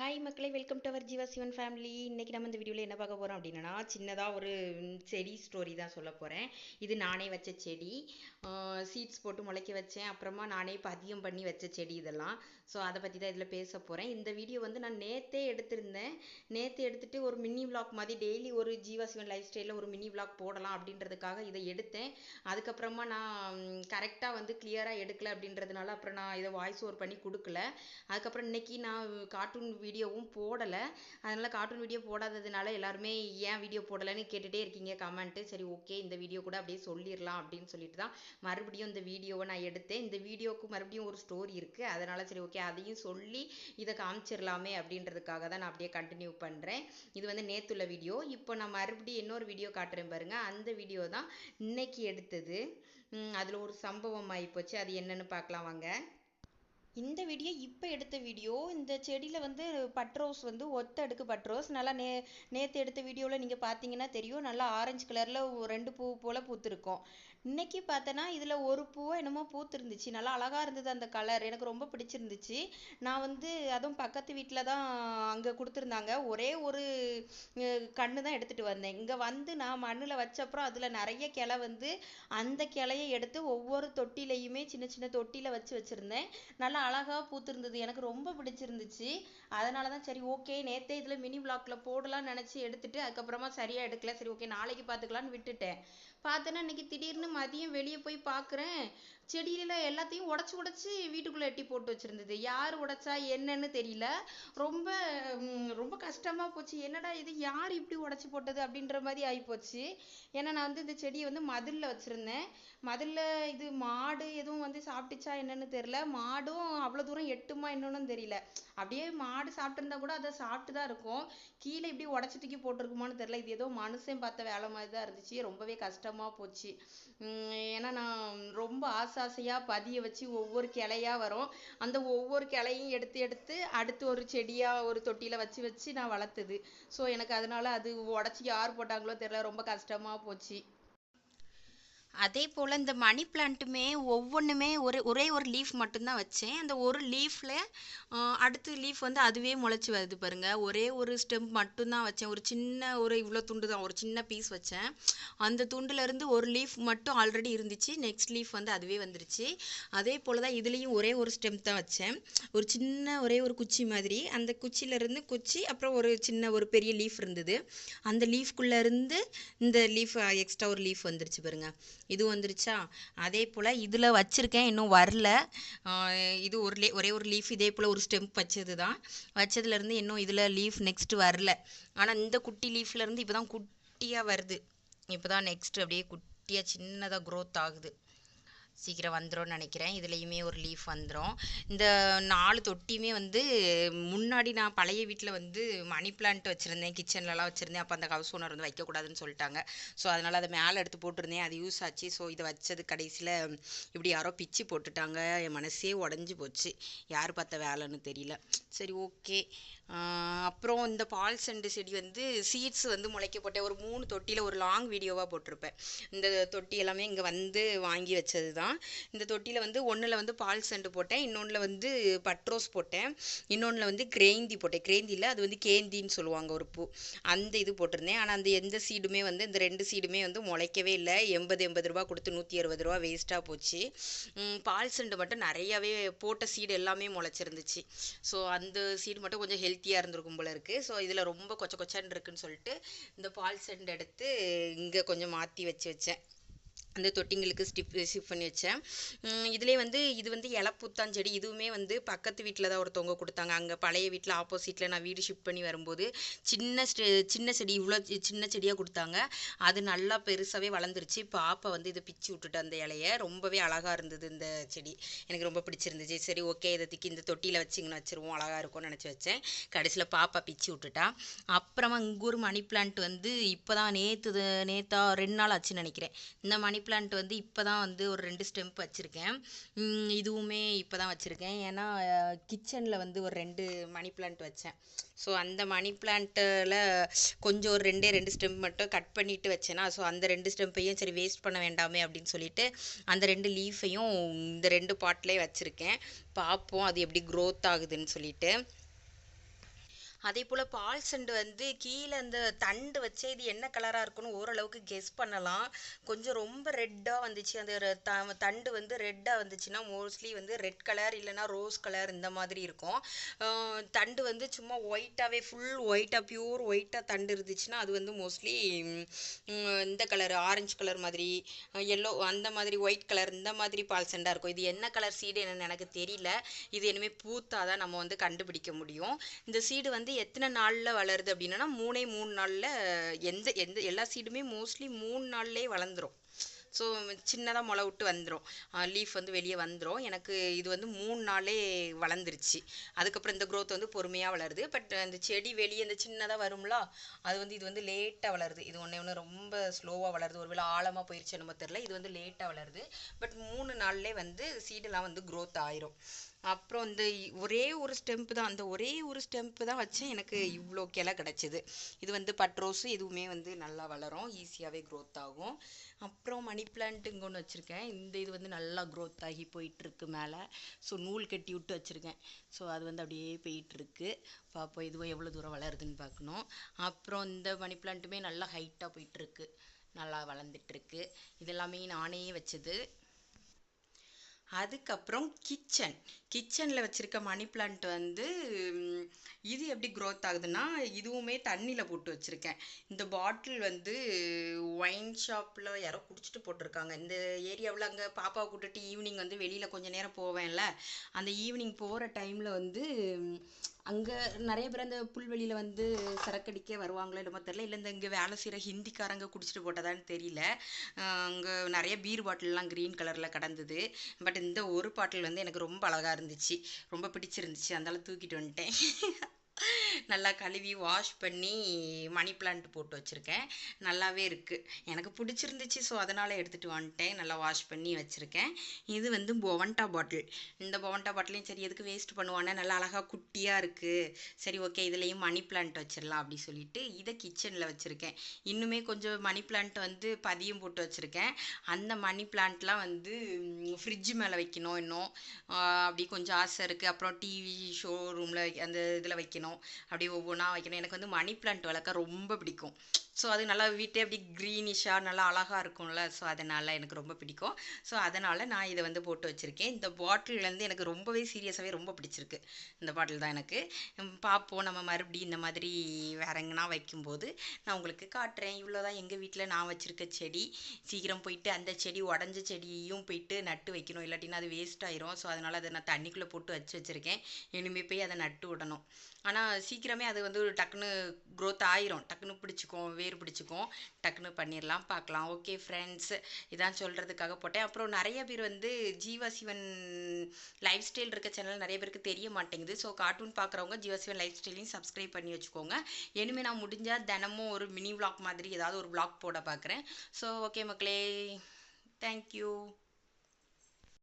Hi மக்களே welcome to our Jeeva Sivan family இன்னைக்கு நம்ம இந்த வீடியோவில் என்ன பார்க்க போகிறோம் அப்படின்னா சின்னதாக ஒரு செடி ஸ்டோரி தான் சொல்ல போகிறேன் இது நானே வச்ச செடி. சீட்ஸ் போட்டு முளைக்க வச்சேன். அப்புறமா நானே பதியம் பண்ணி வச்ச செடி இதெல்லாம். ஸோ அதை பற்றி தான் இதில் பேச போகிறேன் இந்த வீடியோ வந்து நான் நேற்றே எடுத்திருந்தேன். நேற்று எடுத்துகிட்டு ஒரு மினி விளாக் மாதிரி டெய்லி ஒரு ஜீவா சிவன் லைஃப் ஸ்டைலில் ஒரு மினி விளாக் போடலாம் அப்படின்றதுக்காக இதை எடுத்தேன். அதுக்கப்புறமா நான் கரெக்டாக வந்து கிளியராக எடுக்கல அப்படின்றதுனால அப்புறம் நான் இதை வாய்ஸ் ஓவர் பண்ணி கொடுக்கல. அதுக்கப்புறம் இன்னைக்கு நான் கார்ட்டூன் வீடியோவும் போடலை. அதனால் கார்ட்டூன் வீடியோ போடாததுனால எல்லாருமே ஏன் வீடியோ போடலைன்னு கேட்டுகிட்டே இருக்கீங்க கமெண்ட்டு சரி ஓகே இந்த வீடியோ கூட அப்படியே சொல்லிடலாம் அப்படின்னு சொல்லிட்டு தான் மறுபடியும் இந்த வீடியோவை நான் எடுத்தேன். இந்த வீடியோவுக்கு மறுபடியும் ஒரு ஸ்டோரி இருக்குது அதனால் சரி ஓகே அதையும் சொல்லி இதை காமிச்சிடலாமே அப்படின்றதுக்காக தான் நான் அப்படியே கண்டினியூ பண்ணுறேன் இது வந்து நேத்துள்ள வீடியோ இப்போ நான் மறுபடியும் இன்னொரு வீடியோ காட்டுறேன் பாருங்க. அந்த வீடியோ தான் இன்னைக்கு எடுத்தது. அதில் ஒரு சம்பவம் ஆகிப்போச்சு அது என்னன்னு பார்க்கலாம் வாங்க. இந்த வீடியோ இப்போ எடுத்த வீடியோ இந்த செடியில் வந்து பட்ரோஸ் வந்து ஒத்த அடுக்கு பட்ரோஸ் நல்லா நே நேற்று எடுத்த வீடியோவில் நீங்கள் பார்த்தீங்கன்னா தெரியும். நல்லா ஆரஞ்சு கலரில் ரெண்டு பூ போல் பூத்துருக்கோம். இன்னைக்கு பார்த்தேன்னா இதில் ஒரு பூவோ என்னமோ பூத்துருந்துச்சு. நல்லா அழகாக இருந்தது அந்த கலர் எனக்கு ரொம்ப பிடிச்சிருந்துச்சு. நான் வந்து அதுவும் பக்கத்து வீட்டில் தான் அங்கே கொடுத்துருந்தாங்க. ஒரே ஒரு கண்ணு தான் எடுத்துகிட்டு வந்தேன். இங்கே வந்து நான் மண்ணில் வச்சப்புறம் அதில் நிறைய கிளை வந்து அந்த கிளையை எடுத்து ஒவ்வொரு தொட்டிலையுமே சின்ன சின்ன தொட்டியில் வச்சு வச்சுருந்தேன். நல்லா அழகாக பூத்திருந்தது. எனக்கு ரொம்ப பிடிச்சிருந்துச்சு. அதனால தான் சரி ஓகே நேத்தே இதில் மினி vlogல போடலாம்னு நினச்சி எடுத்துட்டு அதுக்கப்புறமா சரியாக எடுக்கல. சரி ஓகே நாளைக்கு பார்த்துக்கலான்னு விட்டுட்டேன். பார்த்தேன்னா இன்னைக்கு திடீர்னு மதியம் வெளியே போய் பார்க்குறேன் செடியில எல்லாத்தையும் உடச்சி உடச்சி வீட்டுக்குள்ளே எட்டி போட்டு வச்சிருந்தது. யார் உடைச்சா என்னன்னு தெரியல. ரொம்ப ரொம்ப கஷ்டமா போச்சு. என்னடா இது யார் இப்படி உடைச்சி போட்டது அப்படின்ற மாதிரி ஆகிப்போச்சு ஏன்னா நான் வந்து இந்த செடியை வந்து மதில்ல வச்சிருந்தேன். மதில்ல இது மாடு எதுவும் வந்து சாப்பிட்டுச்சா என்னன்னு தெரியல. மாடும் அவ்வளோ தூரம் எட்டுமா என்னன்னு தெரியல. அப்படியே மாடு சாப்பிட்டிருந்தா கூட அதை சாப்பிட்டு தான் இருக்கும். கீழே இப்படி உடச்சி தூக்கி போட்டிருக்குமான்னு தெரியல. இது ஏதோ மனுஷன் பார்த்த வேலை மாதிரி தான் இருந்துச்சு. ரொம்பவே கஷ்டமாக போச்சு. ஏன்னா நான் ரொம்ப ஆசை ஆசையாக பதிய வச்சு ஒவ்வொரு கிளையாக வரும். அந்த ஒவ்வொரு கிளையும் எடுத்து எடுத்து அடுத்து ஒரு செடியாக ஒரு தொட்டியில் வச்சு வச்சு நான் வளர்த்தது. ஸோ எனக்கு அதனால அது உடச்சி யார் போட்டாங்களோ தெரியல. ரொம்ப கஷ்டமாக போச்சு. அதே போல் இந்த மணி பிளான்ட்டுமே ஒவ்வொன்றுமே ஒரு ஒரே ஒரு லீஃப் மட்டும்தான் வச்சேன். அந்த ஒரு லீஃப்ல அடுத்த லீஃப் வந்து அதுவே முளைச்சி வருது பாருங்கள் ஒரே ஒரு ஸ்டெம் மட்டும்தான் வச்சேன். ஒரு சின்ன ஒரு இவ்வளோ துண்டு தான். ஒரு சின்ன பீஸ் வச்சேன். அந்த துண்டுலேருந்து ஒரு லீஃப் மட்டும் ஆல்ரெடி இருந்துச்சு. நெக்ஸ்ட் லீஃப் வந்து அதுவே வந்துருச்சு. அதே போல் தான் இதுலேயும் ஒரே ஒரு ஸ்டெம் தான் வச்சேன். ஒரு சின்ன ஒரே ஒரு குச்சி மாதிரி. அந்த குச்சியிலேருந்து குச்சி அப்புறம் ஒரு சின்ன ஒரு பெரிய லீஃப் இருந்தது. அந்த லீஃப்குள்ளேருந்து இந்த லீஃப் எக்ஸ்ட்ரா ஒரு லீஃப் வந்துருச்சு பாருங்கள் இது வந்துருச்சா? அதே போல் இதில் வச்சுருக்கேன் இன்னும் வரல. இது ஒரு லே ஒரே ஒரு லீஃப் இதே போல் ஒரு ஸ்டெம்ப் வச்சது தான் வச்சதுலேருந்து இன்னும் இதில் லீஃப் நெக்ஸ்ட் வரல. ஆனால் இந்த குட்டி லீஃப்லேருந்து இப்போ தான் குட்டியாக வருது. இப்போ தான் நெக்ஸ்ட் அப்படியே குட்டியாக சின்னதாக க்ரோத் ஆகுது. சீக்கிரம் வந்துடும்னு நினைக்கிறேன். இதுலேயுமே ஒரு லீஃப் வந்துடும் இந்த நாலு தொட்டியுமே வந்து முன்னாடி நான் பழைய வீட்டில் வந்து மணி பிளான்ட் வச்சுருந்தேன். கிச்சன்லலாம் வச்சுருந்தேன். அப்போ அந்த ஹவுஸ் ஓனர் வந்து வைக்கக்கூடாதுன்னு சொல்லிட்டாங்க. ஸோ அதனால் அதை மேலே எடுத்து போட்டிருந்தேன். அது யூஸ் ஆச்சு. ஸோ இதை வச்சது கடைசியில் இப்படி யாரோ பிச்சு போட்டுட்டாங்க. என் மனசே உடஞ்சி போச்சு. யார் பார்த்த வேலைன்னு தெரியல. சரி ஓகே அப்புறம் இந்த பால் செண்டு செடி வந்து சீட்ஸ் வந்து முளைக்க போட்டேன் ஒரு மூணு தொட்டியில் ஒரு லாங் வீடியோவாக போட்டிருப்பேன். இந்த தொட்டி எல்லாமே இங்கே வந்து வாங்கி வச்சது தான் இந்த தொட்டியில் வந்து ஒன்றில் வந்து பால் செண்டு போட்டேன். இன்னொன்றில் வந்து பட்ரோஸ் போட்டேன். இன்னொன்றில் வந்து கிரேந்தி போட்டேன். கிரேந்தியில் அது வந்து கேந்தின்னு சொல்லுவாங்க ஒரு பூ. அந்த இது போட்டிருந்தேன். ஆனால் அந்த எந்த சீடுமே வந்து இந்த ரெண்டு சீடுமே வந்து முளைக்கவே இல்லை. எண்பது எண்பது ரூபா கொடுத்து நூற்றி அறுபது ரூபா வேஸ்ட்டாக போச்சு. பால் செண்டு மட்டும் நிறையாவே போட்ட சீடு எல்லாமே முளைச்சிருந்துச்சு. ஸோ அந்த சீடு மட்டும் கொஞ்சம் ஹெல்த்தியாக இருந்திருக்கும் போல இருக்குது ஸோ இதில் ரொம்ப கொச்ச கொச்சன்னு இருக்குன்னு சொல்லிட்டு இந்த பால் செண்டு எடுத்து இங்கே கொஞ்சம் மாற்றி வச்சு வச்சேன். அந்த தொட்டிங்களுக்கு ஸ்டிப் ஷிஃப்ட் பண்ணி வச்சேன். இதிலே வந்து இது வந்து இலப்புத்தான் செடி. இதுவுமே வந்து பக்கத்து வீட்டில் தான் ஒருத்தவங்க கொடுத்தாங்க. அங்கே பழைய வீட்டில் ஆப்போசிட்டில் நான் வீடு ஷிஃப்ட் பண்ணி வரும்போது சின்ன சின்ன செடி இவ்வளோ சின்ன செடியாக கொடுத்தாங்க. அது நல்லா பெருசாகவே வளர்ந்துருச்சு. பாப்பா வந்து இதை பிச்சு விட்டுட்டு அந்த இலைய. ரொம்பவே அழகாக இருந்தது இந்த செடி. எனக்கு ரொம்ப பிடிச்சிருந்துச்சு. சரி ஓகே இதை தூக்கி இந்த தொட்டியில் வச்சிங்கன்னு வச்சிருவோம். அழகாக இருக்கும்னு நினச்சி வச்சேன். கடைசியில் பாப்பா பிச்சு விட்டுட்டா. அப்புறமா இங்கே ஒரு மணி பிளான்ட் வந்து இப்போ தான் நேற்று நேத்தா ரெண்டு நாள் ஆச்சுன்னு நினைக்கிறேன். இந்த மணி பிளான்ட் வந்து இப்போ தான் வந்து ஒரு ரெண்டு ஸ்டெம்ப் வச்சுருக்கேன். இதுவுமே இப்போ தான் வச்சுருக்கேன். ஏன்னா கிச்சனில் வந்து ஒரு ரெண்டு மணி பிளான்ட் வச்சேன். ஸோ அந்த மணி பிளான்ட்டில் கொஞ்சம் ஒரு ரெண்டே ரெண்டு ஸ்டெம்ப் மட்டும் கட் பண்ணிவிட்டு வச்சேன்னா ஸோ அந்த ரெண்டு ஸ்டெம்பையும் சரி வேஸ்ட் பண்ண வேண்டாமே அப்படின்னு சொல்லிட்டு அந்த ரெண்டு லீஃபையும் இந்த ரெண்டு பாட்லேயே வச்சுருக்கேன். பார்ப்போம் அது எப்படி க்ரோத் ஆகுதுன்னு சொல்லிட்டு. அதே போல் பால் செண்டு வந்து கீழே அந்த தண்டு வச்சே இது என்ன கலராக இருக்கும்னு ஓரளவுக்கு கெஸ் பண்ணலாம். கொஞ்சம் ரொம்ப ரெட்டாக வந்துச்சு. அந்த த- தண்டு வந்து ரெட்டாக வந்துச்சுன்னா மோஸ்ட்லி வந்து ரெட் கலர் இல்லைன்னா ரோஸ் கலர் இந்த மாதிரி இருக்கும். தண்டு வந்து சும்மா ஒயிட்டாகவே ஃபுல் ஒயிட்டாக பியூர் ஒயிட்டாக தண்டு இருந்துச்சுன்னா அது வந்து மோஸ்ட்லி இந்த கலர் ஆரஞ்சு கலர் மாதிரி எல்லோ அந்த மாதிரி ஒயிட் கலர் இந்த மாதிரி பால் செண்டாக இருக்கும். இது என்ன கலர் சீடு என்னன்னு எனக்கு தெரியல. இது இனிமேல் பூத்தாதான் நம்ம வந்து கண்டுபிடிக்க முடியும். இந்த சீடு வந்து வந்து எத்தனை நாளில் வளருது அப்படின்னா மூணே மூணு நாளில் எந்த எந்த எல்லா சீடுமே மோஸ்ட்லி மூணு நாள்லேயே வளர்ந்துரும். ஸோ சின்னதாக முளை விட்டு வந்துடும் லீஃப் வந்து வெளியே வந்துடும் எனக்கு இது வந்து மூணு நாளே வளர்ந்துருச்சு. அதுக்கப்புறம் இந்த க்ரோத் வந்து பொறுமையாக வளருது. பட் அந்த செடி வெளியே அந்த சின்னதாக வரும்ல அது வந்து இது வந்து லேட்டாக வளருது. இது ஒன்றே ஒன்று ரொம்ப ஸ்லோவாக வளருது. ஒருவேளை ஆழமாக போயிடுச்சு என்னமோ தெரில இது வந்து லேட்டாக வளருது. பட் மூணு நாள்லேயே வந்து சீடெல்லாம் வந்து க்ரோத் ஆயிரும். அப்புறம் இந்த ஒரே ஒரு ஸ்டெம்ப் தான். அந்த ஒரே ஒரு ஸ்டெம்ப் தான் வச்சேன் எனக்கு இவ்வளோ கிளை கிடச்சிது. இது வந்து பட்ரோஸு இதுவுமே வந்து நல்லா வளரும். ஈஸியாகவே க்ரோத் ஆகும். அப்புறம் மணி பிளான்ட்டு இங்கே ஒன்று வச்சுருக்கேன். இந்த இது வந்து நல்லா க்ரோத் ஆகி போயிட்டுருக்கு மேலே. ஸோ நூல் கட்டி விட்டு வச்சுருக்கேன். ஸோ அது வந்து அப்படியே போயிட்டுருக்கு. பார்ப்போம் இதுவும் எவ்வளோ தூரம் வளருதுன்னு பார்க்கணும் அப்புறம் இந்த மணி பிளான்ட்டுமே நல்லா ஹைட்டாக போயிட்டுருக்கு. நல்லா வளர்ந்துட்டுருக்கு. இதெல்லாமே நானே வச்சது. அதுக்கப்புறம் கிச்சன் கிச்சனில் வச்சுருக்க மணி பிளான்ட் வந்து இது எப்படி க்ரோத் ஆகுதுன்னா இதுவுமே தண்ணியில் போட்டு வச்சுருக்கேன். இந்த பாட்டில் வந்து ஒயின் ஷாப்பில் யாரோ குடிச்சிட்டு போட்டிருக்காங்க. இந்த ஏரியாவில் அங்கே பாப்பாவை கூட்டுட்டு ஈவினிங் வந்து வெளியில் கொஞ்ச நேரம் போவேன்ல. அந்த ஈவினிங் போகிற டைமில் வந்து அங்கே நிறைய பேர் அந்த புல்வெளியில் வந்து சரக்கடிக்க வருவாங்களோ என்னமோ தெரியல. இல்லை இந்த இங்கே வேலை செய்கிற ஹிந்திக்காரங்க குடிச்சிட்டு போட்டதான்னு தெரியல. அங்கே நிறைய பீர் பாட்டிலெலாம் க்ரீன் கலரில் கிடந்தது. பட் இந்த ஒரு பாட்டில் வந்து எனக்கு ரொம்ப அழகாக இருந்துச்சு. ரொம்ப பிடிச்சிருந்துச்சு. அதனால தூக்கிட்டு வந்துட்டேன். நல்லா கழுவி வாஷ் பண்ணி மணி பிளான்ட் போட்டு வச்சுருக்கேன். நல்லாவே இருக்குது எனக்கு பிடிச்சிருந்துச்சு ஸோ அதனால் எடுத்துகிட்டு வந்துட்டேன். நல்லா வாஷ் பண்ணி வச்சுருக்கேன். இது வந்து பொவண்டா பாட்டில். இந்த பொவண்டா பாட்டிலையும் சரி எதுக்கு வேஸ்ட் பண்ணுவானே? நல்லா அழகாக குட்டியாக இருக்குது சரி ஓகே இதுலேயும் மணி பிளான்ட் வச்சிடலாம் அப்படி சொல்லிட்டு இதை கிச்சனில் வச்சுருக்கேன். இன்னுமே கொஞ்சம் மணி பிளான்ட் வந்து பதியம் போட்டு வச்சுருக்கேன். அந்த மணி பிளான்ட்லாம் வந்து ஃப்ரிட்ஜ் மேலே வைக்கணும் இன்னும். அப்படி கொஞ்சம் ஆசை இருக்குது அப்புறம் டிவி ஷோரூமில் அந்த இதில் வைக்கணும். அப்படியே ஒவ்வொன்றா வைக்கணும். எனக்கு வந்து மணி பிளான்ட் வளர்க்க ரொம்ப பிடிக்கும். ஸோ அது நல்லா வீட்டே அப்படி க்ரீனிஷாக நல்லா அழகாக இருக்கும்ல. ஸோ அதனால் எனக்கு ரொம்ப பிடிக்கும். ஸோ அதனால் நான் இதை வந்து போட்டு வச்சுருக்கேன். இந்த பாட்டில் வந்து எனக்கு ரொம்பவே சீரியஸாகவே ரொம்ப பிடிச்சிருக்கு. இந்த பாட்டில் தான் எனக்கு. பார்ப்போம். நம்ம மறுபடியும் இந்த மாதிரி வேற எங்கன்னா வைக்கும்போது நான் உங்களுக்கு காட்டுறேன். இவ்வளோ தான் எங்கள் வீட்டில் நான் வச்சுருக்க செடி. சீக்கிரம் போயிட்டு அந்த செடி உடஞ்ச செடியையும் போயிட்டு நட்டு வைக்கணும். இல்லாட்டினா அது வேஸ்ட் ஆயிரும். ஸோ அதனால் அதை நான் தண்ணிக்குள்ளே போட்டு வச்சு வச்சுருக்கேன். இனிமே போய் அதை நட்டு விடணும். ஆனால் சீக்கிரமே அது வந்து டக்குன்னு க்ரோத் ஆயிரும். டக்குன்னு பிடிச்சிக்கும். பேர் பிடிச்சிக்கும். டக்குன்னு பண்ணிடலாம் பார்க்கலாம் ஓகே ஃப்ரெண்ட்ஸ் இதான் சொல்கிறதுக்காக போட்டேன். அப்புறம் நிறைய பேர் வந்து ஜீவா சிவன் லைஃப் ஸ்டைல் இருக்க சேனல் நிறைய பேருக்கு தெரிய மாட்டேங்குது. ஸோ கார்ட்டூன் பார்க்குறவங்க ஜீவா சிவன் லைஃப் ஸ்டைலையும் சப்ஸ்கிரைப் பண்ணி வச்சுக்கோங்க. இனிமேல் நான் முடிஞ்சால் தினமும் ஒரு மினி விளாக் மாதிரி ஏதாவது ஒரு விளாக் போட பார்க்குறேன் ஸோ ஓகே மக்களே. தேங்க்யூ